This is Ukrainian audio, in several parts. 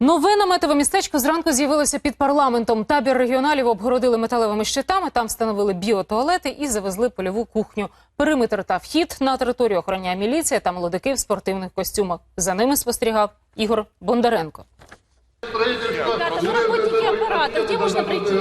Нове наметове містечко зранку з'явилося під парламентом. Табір регіоналів обгородили металевими щитами, там встановили біотуалети і завезли польову кухню. Периметр та вхід на територію охороняє міліція та молодики в спортивних костюмах. За ними спостерігав Ігор Бондаренко.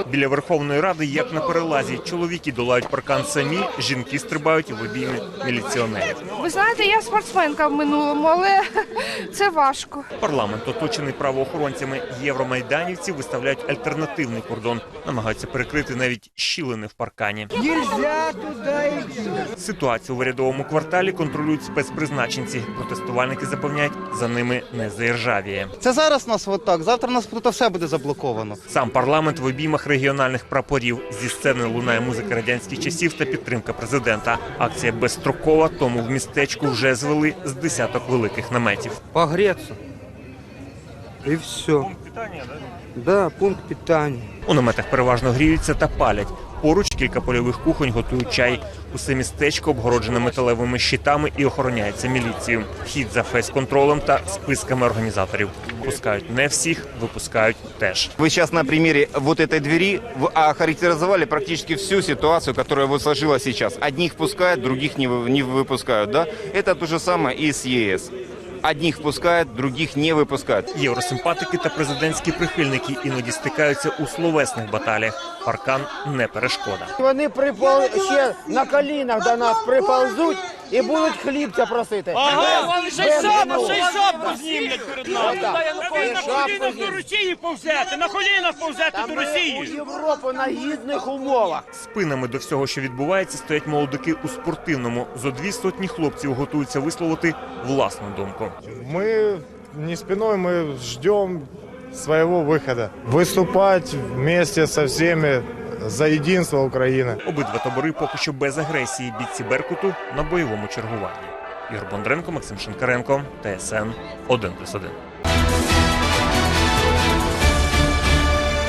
Біля Верховної Ради, як на перелазі, чоловіки долають паркан самі, жінки стрибають в обійми міліціонерів. Ви знаєте, я спортсменка в минулому, але це важко. Парламент, оточений правоохоронцями євромайданівців, виставляють альтернативний кордон, намагаються перекрити навіть щілини в паркані. Нельзя туда идти. Ситуацію в урядовому кварталі контролюють спецпризначенці. Протестувальники запевняють, за ними не заіржавіє. Це зараз нас отак, завтра у нас тут все буде заблоковано. Сам парламент в обіймах регіональних прапорів. Зі сцени лунає музика радянських часів та підтримка президента. Акція безстрокова, тому в містечку вже звели з десяток великих наметів. Погреться. І все. Пункт питання, Да, пункт питання. У наметах переважно гріються та палять. Поруч кілька польових кухонь готують чай. Усе містечко обгороджене металевими щитами і охороняється міліцією. Вхід за фейс-контролем та списками організаторів. Пускають не всіх, випускають теж. Вы сейчас на примере вот этой двери в- охарактеризовали практически всю ситуацию, которая вот сложилась сейчас. Одних впускают, других не, вы- не выпускают, да? Это то же самое и с ЕС. Одних пускають, других не випускають. Євросимпатики та президентські прихильники іноді стикаються у словесних баталіях. Паркан не перешкода. Вони припол... ще на колінах до нас приползуть і будуть хлібця просити. Ага, ще й шапку, ще й шапку знімлять перед нами. На колінах до Росії повзете, на колінах повзете до Росії. У Європу на гідних умовах. Спинами до всього, що відбувається, стоять молодики у спортивному. Зо дві сотні хлопців готуються висловити власну думку. Мы не спиной, мы ждем своего выхода. Выступать вместе со всеми за єдинство України. Обидва табори поки що без агресії. Бійці Беркуту на бойовому чергуванні. Ігор Бондренко, Максим Шинкаренко, ТСН 1+,1.